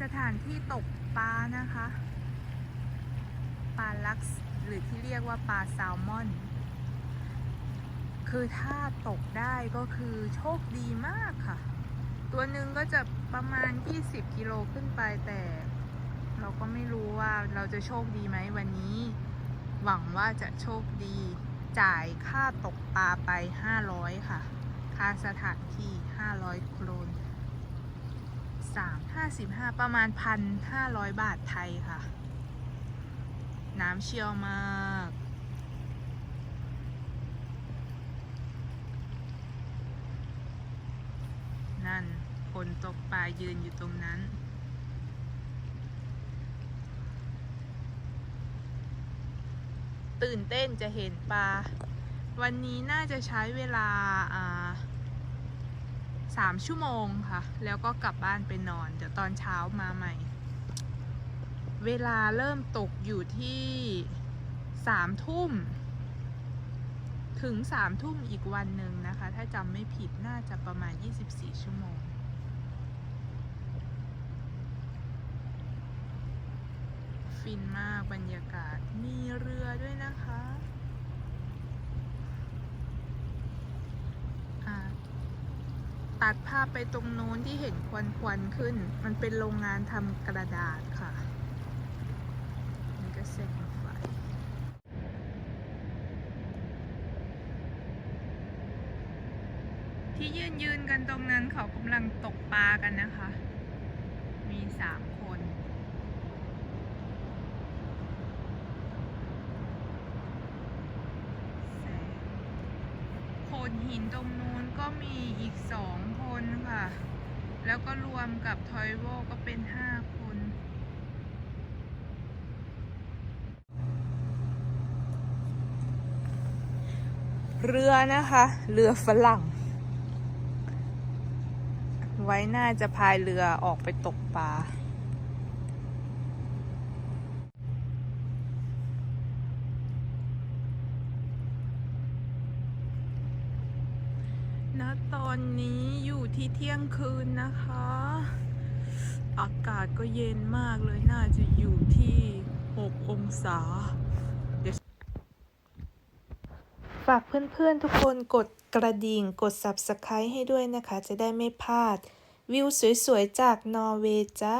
สถานที่ตกปลานะคะ ปลาลักซ์หรือที่เรียกว่าปลาแซลมอน คือถ้าตกได้ก็คือโชคดีมากค่ะ ตัวหนึ่งก็จะประมาณ 20 กิโลขึ้นไปแต่ เราก็ไม่รู้ว่าเราจะโชคดีไหมวันนี้ หวังว่าจะโชคดี จ่ายค่าตกปลาไป 500 ค่ะ ค่าสถานที่ 500 โครน 3 55 ประมาณ 1,500 บาทไทยค่ะ น้ำเชี่ยวมากนั่นคนตกปลายืนอยู่ตรงนั้น ตื่นเต้นจะเห็นปลา วันนี้น่าจะใช้เวลาอ่า สามชั่วโมงค่ะ แล้วก็กลับบ้านไปนอน เดี๋ยวตอนเช้ามาใหม่ เวลาเริ่มตกอยู่ที่สามทุ่ม ถึงสามทุ่มอีกวันหนึ่งนะคะ ถ้าจำไม่ผิดน่าจะประมาณ 24 ชั่วโมง ฟินมากบรรยากาศมีเรือด้วยนะคะอ่า ตัดภาพไปตรงโน้นที่เห็นควันควันขึ้น มันเป็นโรงงานทำกระดาษค่ะนี่ก็เส้นไฟที่ยืนยืนกันตรงนั้นเขากำลังตกปลากันนะคะ มีสามคน แสง โขดหินตรงนู้นก็มีอีกสองคนค่ะ แล้วก็รวมกับทอยโวก็เป็นห้าคนเรือนะคะ เรือฝรั่ง ไว้น่าจะพายเรือออกไปตกปลา ณตอนนี้อยู่ที่เที่ยงคืนนะคะ อากาศก็เย็นมากเลยน่าจะอยู่ที่ 6 องศา ฝากเพื่อนๆทุกคนกดกระดิ่งกด Subscribe ให้ด้วยนะคะ จะได้ไม่พลาด วิวสวยๆ จากนอร์เวย์จ้า